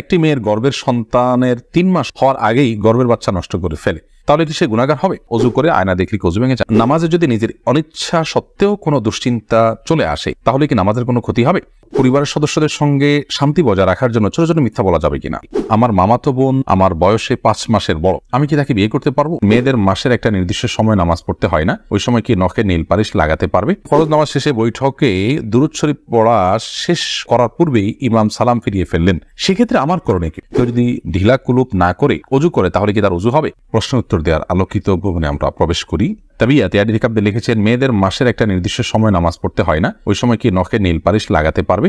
একটি মেয়ের গর্বের সন্তানের তিন মাস হওয়ার আগেই গর্বের বাচ্চা নষ্ট করে ফেলে। তাহলে কি সে গুণাগার হবে। অজু করে আয়না দেখলি কজু ভেঙে যায়? নামাজে যদি নিজের অনিচ্ছা সত্ত্বেও কোনো দুশ্চিন্তা চলে আসে, তাহলে কি নামাজের কোনো ক্ষতি হবে? পরিবারের সদস্যদের সঙ্গে শান্তি বজায় রাখার জন্য ছোট ছোট মিথ্যা বলা যাবে কিনা? আমার মামাতো বোন আমার বয়সে পাঁচ মাসের বড়। আমি কি তাকে বিয়ে করতে পারব? মেয়েদের মাসের একটা নির্দিষ্ট সময় নামাজ পড়তে হয় না। ওই সময় কি নখে নীল পালিশ লাগাতে পারবে? ফরজ নামাজ শেষে বৈঠকে দুরুদ শরীফ পড়া শেষ করার পূর্বেই ইমাম সালাম ফিরিয়ে ফেললেন। সেক্ষেত্রে আমার করণীয় কি? কেউ যদি ঢিলা কুলুপ না করে অজু করে, তাহলে কি তার অজু হবে? প্রশ্ন উত্তর দেওয়ার আলোকিত ভবনে আমরা প্রবেশ করি। তাবিয়া তিয়াদি রিকাব্দে লিখেছেন, মেয়েদের মাসের একটা নির্দিষ্ট সময় নামাজ পড়তে হয় না। ওই সময় কি নখে নীল পালিশ লাগাতে পারবে?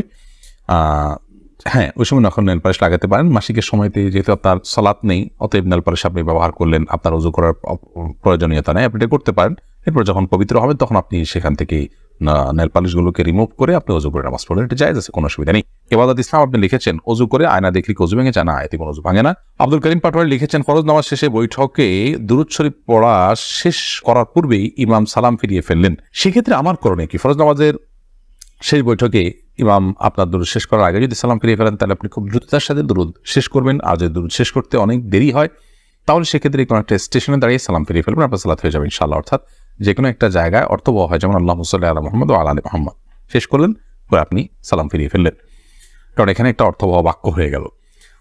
হ্যাঁ ওই সময় নখন নেল পালিশ লাগাতে পারেন। মাসিকের সময়তে যেহেতু আপনার সালাত নেই, অতএব নেল পালিশ আপনি ব্যবহার করলেন, আপনার উজু করার প্রয়োজনীয়তা নেই। আপনি এটা করতে পারেন। এরপর যখন পবিত্র হবেন তখন আপনি সেখান থেকে নেল পালিশগুলোকে রিমুভ করে আপনি অজু করে নামাজ পড়লেন এটা জায়েজ আছে, কোনো অসুবিধা নেই। এবাদত ইসলাম আপনি লিখেছেন, অজু করে আয়না দেখলি অজু ভেঙে যায়। না কোনো অজু ভাঙে না। আব্দুল করিম পাটোয়ারি লিখেছেন, ফরজ নামাজ শেষে বৈঠকে দুরুদ শরীফ পড়া শেষ করার পূর্বেই ইমাম সালাম ফিরিয়ে ফেললেন। সেক্ষেত্রে আমার করণীয় কি? ফরজ নামাজের শেষ বৈঠকে ইমাম আপনার দুরুদ শেষ করার আগে যদি সালাম ফিরিয়ে ফেলেন, তাহলে আপনি খুব দ্রুততার সাথে দুরুদ শেষ করবেন। আর যদি দুরুদ শেষ করতে অনেক দেরি হয়, তাহলে সেক্ষেত্রে কোনো একটা স্টেশনে দাঁড়িয়ে সালাম ফিরিয়ে ফেলবেন, আপনার সালাত হয়ে যাবে ইনশাআল্লাহ। অর্থাৎ যে কোনো একটা জায়গায় অর্থবহ হয়, যেমন আল্লাহ মুসল্লাহ আল্লাহ মোহাম্মদ ও আলী মোহাম্মদ। শেষ করলেন, পরে আপনি সালাম ফিরিয়ে ফেললেন। কারণ এখানে একটা অর্থবহ বাক্য হয়ে গেল।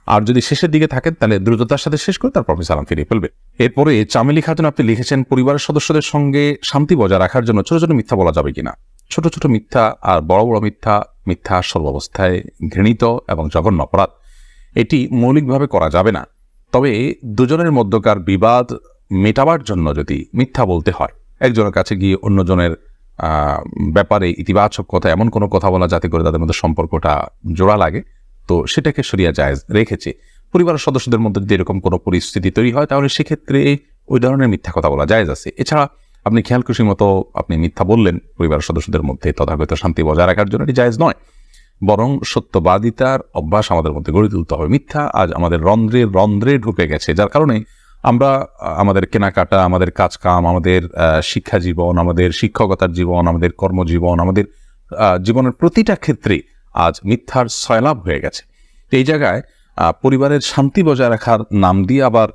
আর যদি শেষের দিকে থাকেন, তাহলে দ্রুততার সাথে শেষ করে তারপর আপনি সালাম ফিরিয়ে ফেলবেন। এরপরে চামেলি খাতুন, আপনি লিখেছেন, পরিবারের সদস্যদের সঙ্গে শান্তি বজায় রাখার জন্য ছোট ছোট মিথ্যা বলা যাবে কিনা? ছোট ছোট মিথ্যা আর বড় বড় মিথ্যা মিথ্যা সর্বাবস্থায় ঘৃণিত এবং জঘন্য অপরাধ। এটি মৌলিকভাবে করা যাবে না। তবে দুজনের মধ্যকার বিবাদ মেটাবার জন্য যদি মিথ্যা বলতে হয়, একজনের কাছে গিয়ে অন্যজনের ব্যাপারে ইতিবাচক কথা, এমন কোনো কথা বলা যাতে করে তাদের মধ্যে সম্পর্কটা জোড়া লাগে। তো সেটাকে সরিয়া জায়েজ রেখেছে। পরিবারের সদস্যদের মধ্যে যদি এরকম কোনো পরিস্থিতি তৈরি হয়, তাহলে সেক্ষেত্রে ওই ধরনের মিথ্যা কথা বলা জায়েজ আছে। এছাড়া আপনি খেয়াল খুশি মতো আপনি মিথ্যা বললেন, পরিবারের সদস্যদের মধ্যে তথাগত শান্তি বজায় রাখার জন্য এটি জায়েজ নয়। বরং সত্যবাদিতার অভ্যাস আমাদের মধ্যে গড়ে তুলতে হবে। মিথ্যা আজ আমাদের রন্ধ্রে রন্ধ্রে ঢুকে গেছে, যার কারণে আমরা, আমাদের কেনাকাটা, আমাদের কাজকাম, আমাদের শিক্ষা জীবন, আমাদের শিক্ষকতার জীবন, আমাদের কর্মজীবন, আমাদের জীবনের প্রতিটা ক্ষেত্রে আজ মিথ্যার সয়লাভ হয়ে গেছে। এই জায়গায় পরিবারের শান্তি বজায় রাখার নাম দিয়ে আবার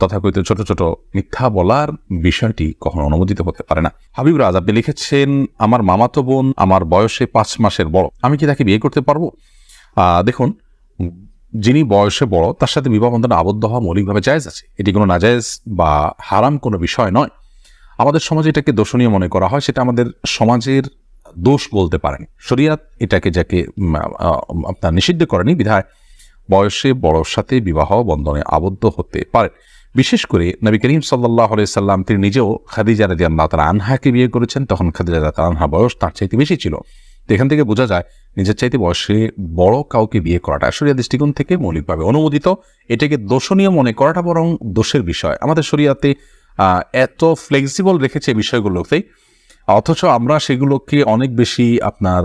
তথাকথিত ছোট ছোট মিথ্যা বলার বিষয়টি কখনো অনুমোদিত হতে পারে না। হাবিব রাজ, আপনি লিখেছেন, আমার মামাতো বোন, আমার বয়সে পাঁচ মাসের বড়। আমি কি তাকে বিয়ে করতে পারব? দেখুন যিনি বয়সে বড়, তার সাথে বিবাহ বন্ধনে আবদ্ধ হওয়া মৌলিকভাবে জায়েজ আছে। এটি কোনো নাজায়েজ বা হারাম কোনো বিষয় নয়। আমাদের সমাজে এটাকে দোষণীয় মনে করা হয়, সেটা আমাদের সমাজের দোষ বলতে পারেন। শরিয়াত এটাকে যাকে আপনার নিষিদ্ধ করেনি, বিধায় বয়সে বড়র সাথে বিবাহ বন্ধনে আবদ্ধ হতে পারে। বিশেষ করে নবী করিম সাল্লাহ সাল্লাম, তিনি নিজেও খাদিজা রাজি আল্লাহ তালা আনহাকে বিয়ে করেছেন। তখন খাদিজা রাজি আনহা বয়স তার চাইতে বেশি ছিল। এখান থেকে বোঝা যায় নিজের চাইতে বয়সে বড় কাউকে বিয়ে করাটা শরিয়া দৃষ্টিকোণ থেকে মৌলিকভাবে অনুমোদিত। এটাকে দোষণীয় মনে করাটা বরং দোষের বিষয়। আমাদের শরিয়াতে এত ফ্লেক্সিবল রেখেছে বিষয়গুলোতে অথচ আমরা সেগুলোকে অনেক বেশি আপনার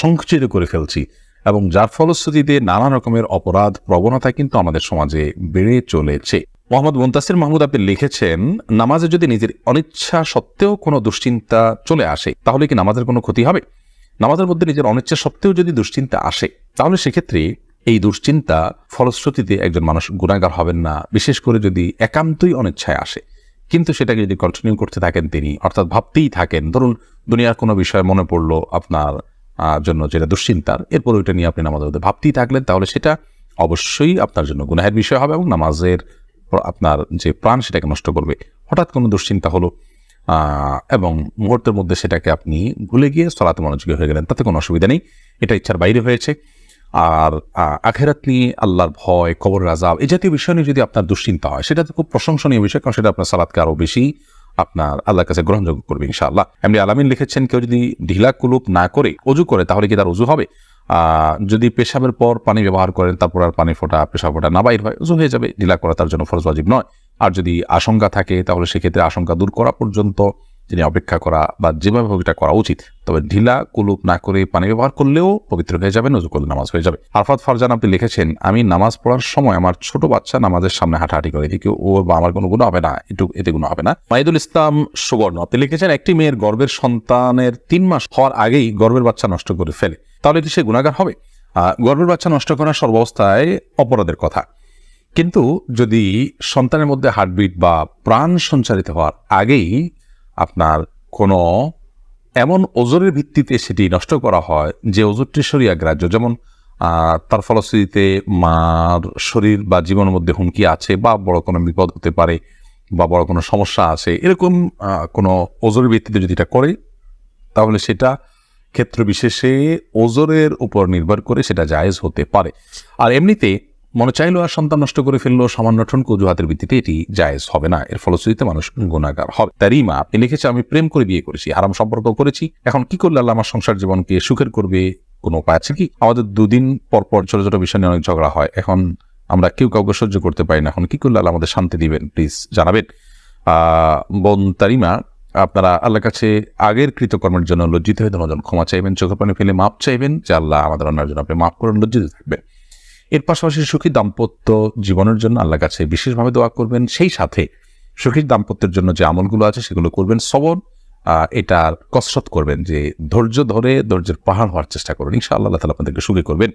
সংকুচিত করে ফেলছি এবং যার ফলশ্রুতিতে নানা রকমের অপরাধ, প্রবণতা কিন্তু আমাদের সমাজে বেড়ে চলেছে। মোহাম্মদ মুন্তাসির মাহমুদ আপনি লিখেছেন, নামাজে যদি নিজের অনিচ্ছা সত্ত্বেও কোনো দুশ্চিন্তা চলে আসে, তাহলে কি নামাজের কোনো ক্ষতি হবে? নামাজের মধ্যে নিজের অনিচ্ছা সত্ত্বেও যদি দুশ্চিন্তা আসে, তাহলে সেক্ষেত্রে এই দুশ্চিন্তা ফলশ্রুতিতে একজন মানুষ গুণাগার হবেন না। বিশেষ করে যদি একান্তই অনিচ্ছায় আসে। কিন্তু সেটাকে যদি কন্টিনিউ করতে থাকেন তিনি, অর্থাৎ ভাবতেই থাকেন, ধরুন দুনিয়ার কোনো বিষয় মনে পড়ল আপনার জন্য যেটা দুশ্চিন্তার, এরপর ওইটা নিয়ে আপনি নামাজের মধ্যে ভাবতেই থাকলেন, তাহলে সেটা অবশ্যই আপনার জন্য গুনাহের বিষয় হবে এবং নামাজের, আপনার যে প্রাণ সেটাকে নষ্ট করবে। হঠাৎ কোনো দুশ্চিন্তা হলো এবং মুহূর্তের মধ্যে সেটাকে আপনি ভুলে গিয়ে সলাতে মনোযোগী হয়ে গেলেন, তাতে কোনো অসুবিধা নেই। এটা ইচ্ছার বাইরে হয়েছে। আর আখেরাত নিয়ে আল্লাহর ভয়, কবর রাজাব এই জাতীয় বিষয় নিয়ে যদি আপনার দুশ্চিন্তা হয়, সেটা তো খুব প্রশংসনীয় বিষয়, কারণ সেটা আপনার সালাদকে আরও বেশি আপনার আল্লাহর কাছে গ্রহণযোগ্য করবে ইনশাআল্লাহ। এমনি আলামিন লিখেছেন, কেউ যদি ঢিলা কুলুপ না করে অজু করে, তাহলে কি তার অজু হবে? যদি পেশাবের পর পানি ব্যবহার করেন, তারপর আর পানি ফোটা, পেশাব ফোটা না বাইর হয় অজু হয়ে যাবে। ঢিলা করা তার জন্য ফরজ ওয়াজিব নয়। আর যদি আশঙ্কা থাকে তাহলে সেক্ষেত্রে আশঙ্কা দূর করা পর্যন্ত তিনি অপেক্ষা করা বা যেভাবে এটা করা উচিত। তবে ঢিলা কুলুপ না করে পানি ব্যবহার করলেও পবিত্র হয়ে যাবে নজু করলে নামাজ হয়ে যাবে। আরফাত ফারজান আপনি লিখেছেন আমি নামাজ পড়ার সময় আমার ছোট বাচ্চা নামাজের সামনে হাঁটাহাঁটি করে। এদিকে ও বা আমার কোনো গুণ হবে না? একটু এতে গুণ হবে না। মাইদুল ইসলাম সুবর্ণ আপনি লিখেছেন একটি মেয়ের গর্বের সন্তানের তিন মাস হওয়ার আগেই গর্বের বাচ্চা নষ্ট করে ফেলে। তাহলে কি সে গুণাগার হবে? আহ, গর্ভের বাচ্চা নষ্ট করা সর্বাবস্থায় অপরাধের কথা। কিন্তু যদি সন্তানের মধ্যে হার্টবিট বা প্রাণ সঞ্চারিত হওয়ার আগেই আপনার কোনো এমন ওজোরের ভিত্তিতে সেটি নষ্ট করা হয় যে ওজোরটি শরিয়া গ্রাহ্য, যেমন তার ফলশ্রুতিতে মার শরীর বা জীবনের মধ্যে হুমকি আছে বা বড় কোনো বিপদ হতে পারে বা বড় কোনো সমস্যা আছে, এরকম কোনো ওজোরের ভিত্তিতে যদি এটা করে, তাহলে সেটা ক্ষেত্র বিশেষে ওজোরের উপর নির্ভর করে সেটা জায়েজ হতে পারে। আর এমনিতে মনে চাইলো আর সন্তান নষ্ট করে ফেলল, সামান্য ঠনক অজুহাতের ভিত্তিতে এটি জায়েজ হবে না। এর ফলশ্রুতিতে মানুষ গুণাগার হবে। তারই মা আপনি লিখেছে আমি প্রেম করে বিয়ে করেছি আরাম সম্পর্ক করেছি। এখন কি করলে আল্লাহ আমার সংসার জীবনকে সুখের করবে? কোনো উপায় আছে কি? আমাদের দুদিন পর পর ছোট ছোট বিষয় নিয়ে অনেক ঝগড়া হয়। এখন আমরা কেউ কাউকে সহ্য করতে পারি না। এখন কি করলে আল্লাহ আমাদের শান্তি দিবেন? প্লিজ জানাবেন। বোন তারিমা, আপনারা আল্লাহর কাছে আগের কৃতকর্মের জন্য লজ্জিত হয়ে দুজন ক্ষমা চাইবেন চোখে পানি ফেলে মাপ চাইবেন, যে আল্লাহ আমাদের অন্যার জন্য আপনি মাফ করুন লজ্জিত থাকবেন। এর পাশাপাশি সুখী দাম্পত্য জীবনের জন্য আল্লাহ কাছে বিশেষভাবে দোয়া করবেন। সেই সাথে সুখী দাম্পত্যের জন্য যে আমলগুলো আছে সেগুলো করবেন। সবর এটার কসরত করবেন যে ধৈর্য ধরে ধৈর্যের পাহাড় হওয়ার চেষ্টা করবেন ইনশাআল্লাহ আল্লাহ তালা আপনাদেরকে সুখী করবেন।